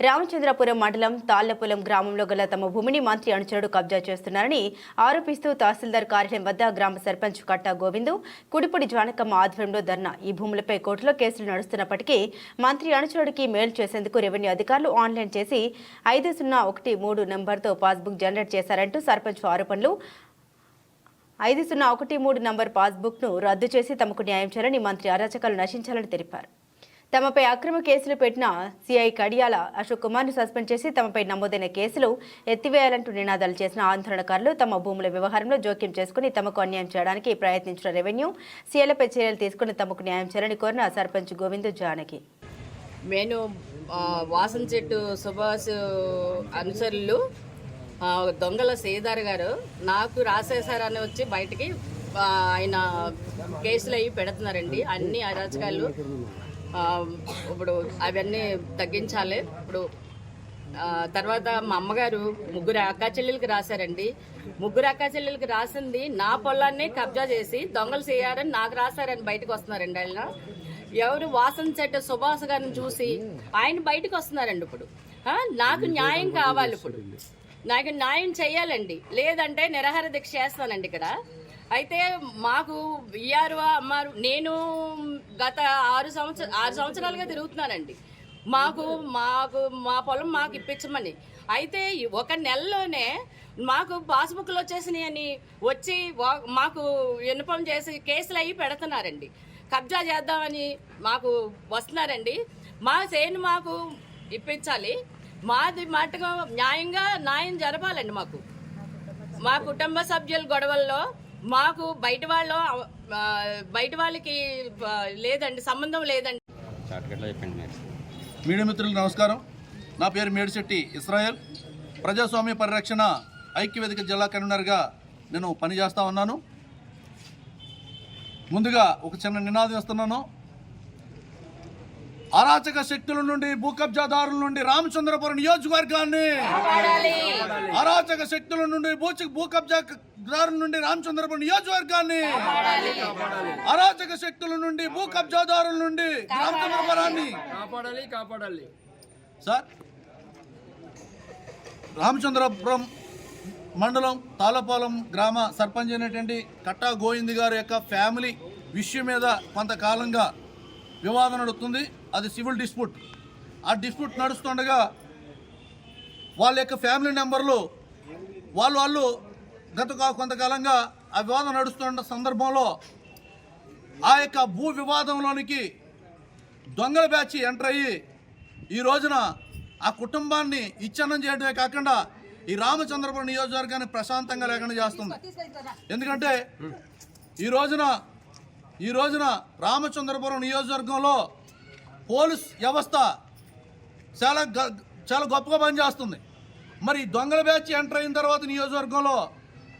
రామచంద్రపురం మండలం తాళ్ళపులం గ్రామంలో గల తమ భూమిని మంత్రి అనుచరుడు కబ్జా చేస్తున్నారని ఆరోపిస్తూ తహసీల్దార్ కార్యాలయం వద్ద గ్రామ సర్పంచ్ కట్టా గోవిందు కుడిపూడి జానకమ్మ ఆధ్వర్యంలో ధర్నా. ఈ భూములపై కోర్టులో కేసులు నడుస్తున్నప్పటికీ మంత్రి అనుచరుడికి మేలు చేసేందుకు రెవెన్యూ అధికారులు ఆన్లైన్ చేసి ఐదు సున్నా ఒకటి మూడు నెంబర్తో పాస్బుక్ జనరేట్ చేశారంటూ సర్పంచ్ ఆరోపణలు. ఐదు సున్నా ఒకటి మూడు నంబర్ పాస్బుక్ను రద్దు చేసి తమకు న్యాయం చేయాలని మంత్రి అరాచకాలు నశించాలని తెలిపారు. తమపై అక్రమ కేసులు పెట్టిన సిఐ కడియాల అశోక్ కుమార్ను సస్పెండ్ చేసి తమపై నమోదైన కేసులు ఎత్తివేయాలంటూ నినాదాలు చేసిన ఆందోళనకారులు తమ భూముల వ్యవహారంలో జోక్యం చేసుకుని తమకు అన్యాయం చేయడానికి ప్రయత్నించిన రెవెన్యూ సీఐలపై చర్యలు తీసుకుని తమకు న్యాయం చేయాలని కోరిన సర్పంచ్ గోవింద్ జానకి. నేను వాసన చెట్టు సుభాష్ అనుసరులు దొంగల శ్రీధర్ గారు నాకు రాసేశారని వచ్చి బయటికి ఆయన కేసులు అవి పెడుతున్నారండి. అన్ని అరాచకాలు. ఇప్పుడు అవన్నీ తగ్గించాలి. ఇప్పుడు తర్వాత మా అమ్మగారు ముగ్గురు అక్కా చెల్లెలకి రాశారండి. ముగ్గురు అక్కా చెల్లెలకి రాసింది నా పొలాన్ని కబ్జా చేసి దొంగలు చేయారని నాకు రాశారని బయటకు వస్తున్నారండి ఆయన. ఎవరు వాసన చెట్టు సుభాష్ గారిని చూసి ఆయన బయటకు వస్తున్నారండి ఇప్పుడు. నాకు న్యాయం కావాలి ఇప్పుడు. నాకు న్యాయం చేయాలండి. లేదంటే నిరాహార దీక్ష చేస్తానండి ఇక్కడ. అయితే మాకు విఆర్ఓ అమ్మారు నేను గత ఆరు సంవత్సర ఆరు సంవత్సరాలుగా తిరుగుతున్నానండి. మాకు మాకు మా పొలం మాకు ఇప్పించమని. అయితే ఒక నెలలోనే మాకు పాస్బుక్లు వచ్చేసినాయి అని వచ్చి వా- మాకు విన్నపం చేసి కేసులు అవి పెడుతున్నారండి. కబ్జా చేద్దామని మాకు వస్తున్నారండి. మా సేను మాకు ఇప్పించాలి. మాది మటుగా న్యాయంగా న్యాయం జరపాలండి మాకు. మా కుటుంబ సభ్యుల గొడవల్లో మాకు బయట వాళ్ళు బయట వాళ్ళకి లేదండి సంబంధం లేదండి. మీడియా మిత్రులకు నమస్కారం. నా పేరు మేడిశెట్టి ఇస్రాయల్. ప్రజాస్వామ్య పరిరక్షణ ఐక్యవేదిక జిల్లా కన్వీనర్గా నేను పనిచేస్తా ఉన్నాను. ముందుగా ఒక చిన్న నినాదం ఇస్తున్నాను. అరాచక శక్తుల నుండి భూ కబ్జాదారుల నుండి రామచంద్రపురం నియోజకవర్గాన్ని అరాచక శక్తుల నుండి భూ భూ కబ్జాదారుల నుండి రామచంద్రపురం నియోజకవర్గాన్ని అరాచక శక్తుల నుండి భూ కబ్జాదారుల నుండి రామచంద్రపురాన్ని కాపాడాలి కాపాడాలి. సార్ రామచంద్రపురం మండలం తాళపాలెం గ్రామ సర్పంచ్ అయినటువంటి కట్టా గోవింద్ గారి యొక్క ఫ్యామిలీ విషయం మీద కొంతకాలంగా వివాదం నడుస్తుంది అది సివిల్ డిస్ప్యూట్. ఆ డిస్ప్యూట్ నడుస్తుండగా వాళ్ళ యొక్క ఫ్యామిలీ నెంబర్లు వాళ్ళు వాళ్ళు గత కొంతకాలంగా ఆ వివాదం నడుస్తున్న సందర్భంలో ఆ యొక్క భూ వివాదంలోనికి దొంగల బ్యాచ్ ఎంటర్ అయ్యి ఈ రోజున ఆ కుటుంబాన్ని ఇచ్ఛన్నం చేయడమే కాకుండా ఈ రామచంద్రపురం నియోజకవర్గాన్ని ప్రశాంతంగా లేకుండా చేస్తుంది. ఎందుకంటే ఈ రోజున ఈ రోజున రామచంద్రపురం నియోజకవర్గంలో పోలీస్ వ్యవస్థ చాలా గ- చాలా గొప్పగా పనిచేస్తుంది. మరి దొంగల బ్యాచ్ ఎంటర్ అయిన తర్వాత నియోజకవర్గంలో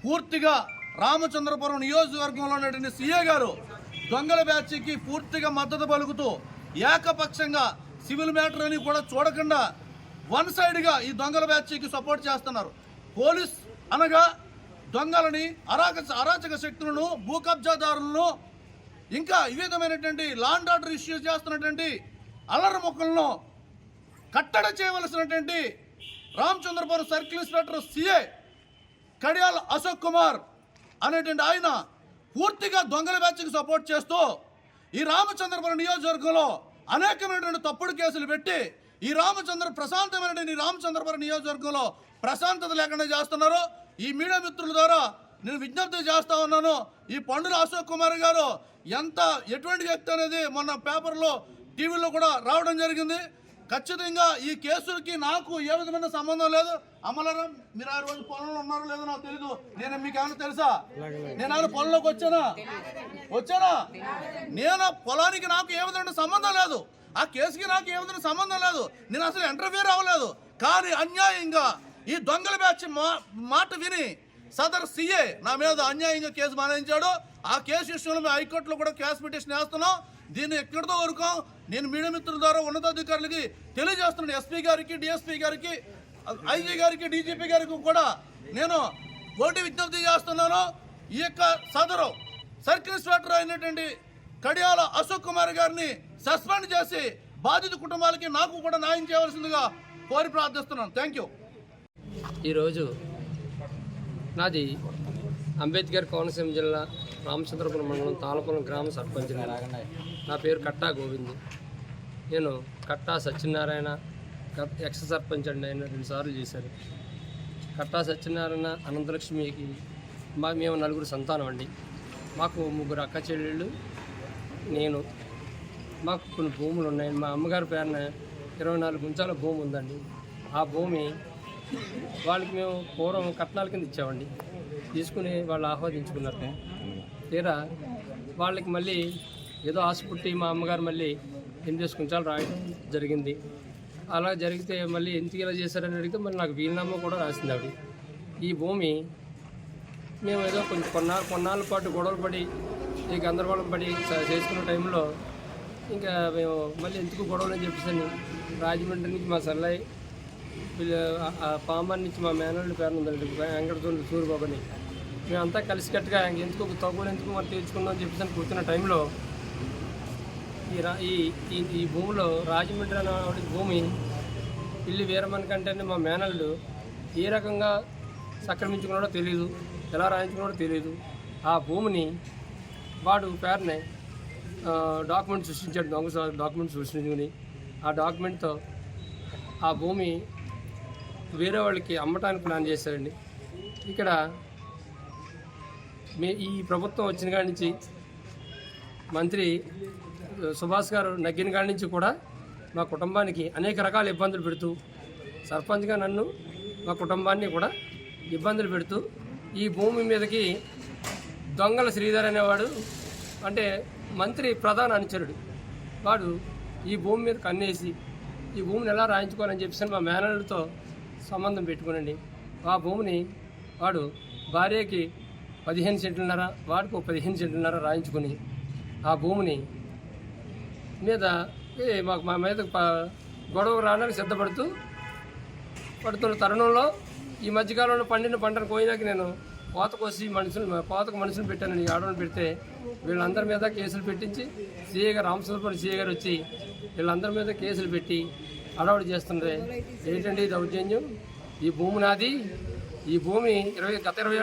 పూర్తిగా రామచంద్రపురం నియోజకవర్గంలో ఉన్నటువంటి సీఏ గారు దొంగల బ్యాచ్కి పూర్తిగా మద్దతు పలుకుతూ ఏకపక్షంగా సివిల్ మ్యాటర్ అని కూడా చూడకుండా వన్ సైడ్గా ఈ దొంగల బ్యాచ్కి సపోర్ట్ చేస్తున్నారు. పోలీస్ అనగా దొంగలని అరాక అరాచక శక్తులను భూకబ్జాదారులను ఇంకా ఈ విధమైనటువంటి లాండ్ ఆర్డర్ ఇష్యూ చేస్తున్నటువంటి అల్లరి ముఖంలో కట్టడ చేయవలసినటువంటి Ramachandrapuram circle inspector CA Kadiyal Ashok Kumar అనేటువంటి ఆయన పూర్తిగా దొంగల బ్యాచ్కి సపోర్ట్ చేస్తూ ఈ రామచంద్రపురం నియోజకవర్గంలో అనేకమైనటువంటి తప్పుడు కేసులు పెట్టి ఈ రామచంద్ర ప్రశాంతమైనటువంటి రామచంద్రపురం నియోజకవర్గంలో ప్రశాంతత లేకుండా చేస్తున్నారు. ఈ మీడియా మిత్రుల ద్వారా నేను విజ్ఞప్తి చేస్తా ఉన్నాను. ఈ పండుల అశోక్ కుమార్ గారు ఎంత ఎటువంటి వ్యక్తి అనేది మొన్న పేపర్లో టీవీలో కూడా రావడం జరిగింది. ఖచ్చితంగా ఈ కేసులకి నాకు ఏ విధమైన సంబంధం లేదు. అమలరం మీరు ఆ రోజు పొలంలో ఉన్నారో లేదో నాకు తెలీదు. నేను మీకు ఏమైనా తెలుసా? నేను ఆయన పొలంలోకి వచ్చానా? వచ్చానా? నేను పొలానికి నాకు ఏ విధమైన సంబంధం లేదు. ఆ కేసుకి నాకు ఏ విధమైన సంబంధం లేదు. నేను అసలు ఇంటర్వ్యూ అవ్వలేదు. కానీ అన్యాయంగా ఈ దొంగల బ్యాచ్ మా- మాట విని సదర్ సీఏ నా మీద అన్యాయంగా కేసు మానేయించాడు. ఆ కేసు విషయంలో మేము హైకోర్టులో కూడా క్యాస్ పిటిషన్ వేస్తున్నాం. దీన్ని ఎక్కడితో వరకు నేను మీడియా మిత్రుల ద్వారా ఉన్నతాధికారులకి తెలియజేస్తున్నాను. ఎస్పీ గారికి డిఎస్పీ గారికి ఐజీ గారికి డీజీపీ గారికి కూడా నేను ఓటి విజ్ఞప్తి చేస్తున్నాను. ఈ యొక్క సదరు సర్కిల్ ఇన్స్పెక్టర్ అయినటువంటి కడియాల అశోక్ కుమార్ గారిని సస్పెండ్ చేసి బాధిత కుటుంబాలకి నాకు కూడా న్యాయం చేయవలసిందిగా కోరి ప్రార్థిస్తున్నాను. Thank you. ఈరోజు నాది అంబేద్కర్ కోనసీమ జిల్లా రామచంద్రపురం మండలం తాళపురం గ్రామ సర్పంచ్ నా పేరు కట్టా గోవింద్. నేను కట్టా సత్యనారాయణ ఎక్స్ సర్పంచ్ అండి ఆయన రెండుసార్లు చేశారు. కట్టా సత్యనారాయణ అనంతలక్ష్మికి మా మేము నలుగురు సంతానం అండి. మాకు ముగ్గురు అక్క చెల్లెళ్ళు నేను. మాకు కొన్ని భూములు ఉన్నాయి. మా అమ్మగారి పేరున ఇరవై నాలుగు గుంచాల భూమి ఉందండి. ఆ భూమి వాళ్ళకి మేము పూర్వం కట్నాల కింద ఇచ్చామండి. తీసుకుని వాళ్ళు ఆహ్వానించుకున్నారు తీరా వాళ్ళకి మళ్ళీ ఏదో ఆసుపత్రి మా అమ్మగారు మళ్ళీ ఎనిమిది కుంచాలు రాయడం జరిగింది. అలా జరిగితే మళ్ళీ ఎందుకు ఇలా చేశారని అడిగితే మళ్ళీ నాకు వీలునామా కూడా రాసింది ఆవిడ. ఈ భూమి మేము ఏదో కొంచెం కొన్నాళ్ళు కొన్నాళ్ళ పాటు గొడవలు పడి ఈ గందరగోళం పడి చేసుకున్న టైంలో ఇంకా మేము మళ్ళీ ఎందుకు గొడవలు అని చెప్పేసి రాజమండ్రి నుంచి మా సల్లయ్య వీళ్ళు ఆ- నుంచి మా మేనల్ని పేరు ఉందండి వెంకటతోళ్ళు సూరిబాబుని. మేమంతా కలిసికట్టుగా ఎందుకు తగ్గులు ఎందుకు మరి తీర్చుకుందాం అని చెప్పేసి కూర్చున్న టైంలో ఈ రా ఈ ఈ- భూమిలో రాజమండ్రి అనే భూమి ఇల్లు వీరమని కంటేనే మా మేనల్లు ఏ రకంగా సక్రమించుకున్నాడో తెలియదు ఎలా రాయించుకున్నాడో తెలియదు ఆ భూమిని వాడు పేరునే డాక్యుమెంట్ సృష్టించాడు దొంగ డాక్యుమెంట్ సృష్టించుకుని. ఆ డాక్యుమెంట్తో ఆ భూమి వేరే వాళ్ళకి అమ్మటానికి ప్లాన్ చేశారండి. ఇక్కడ మీ ఈ ప్రభుత్వం వచ్చిన కాడి నుంచి మంత్రి సుభాష్ గారు నగ్గిన కాడి నుంచి కూడా మా కుటుంబానికి అనేక రకాల ఇబ్బందులు పెడుతూ సర్పంచ్గా నన్ను మా కుటుంబాన్ని కూడా ఇబ్బందులు పెడుతూ ఈ భూమి మీదకి దొంగల శ్రీధర్ అనేవాడు అంటే మంత్రి ప్రధాన అనుచరుడు. వాడు ఈ భూమి మీద కన్నేసి ఈ భూమిని ఎలా రాయించుకోవాలని చెప్పేసి మా మేనర్లతో సంబంధం పెట్టుకునండి. ఆ భూమిని వాడు భార్యకి పదిహేను సెంట్లున్నర వాడికి ఒక పదిహేను సెంట్లున్నర రాయించుకొని ఆ భూమిని మీద మాకు మా మీద గొడవ రావడానికి సిద్ధపడుతూ పడుతున్న తరుణంలో ఈ మధ్యకాలంలో పండిన పంటను కోయినాక నేను కోత కోసి మనుషులు కోతకు మనుషులు పెట్టాను ఈ ఆడవాళ్ళు పెడితే వీళ్ళందరి మీద కేసులు పెట్టించి సీఏ గారు రామచంద్రపురం సీఏ గారు వచ్చి వీళ్ళందరి మీద కేసులు పెట్టి అడవాడు చేస్తుండే. ఏంటండి దౌర్జన్యం? ఈ భూమి నాది. ఈ భూమి ఇరవై గత ఇరవై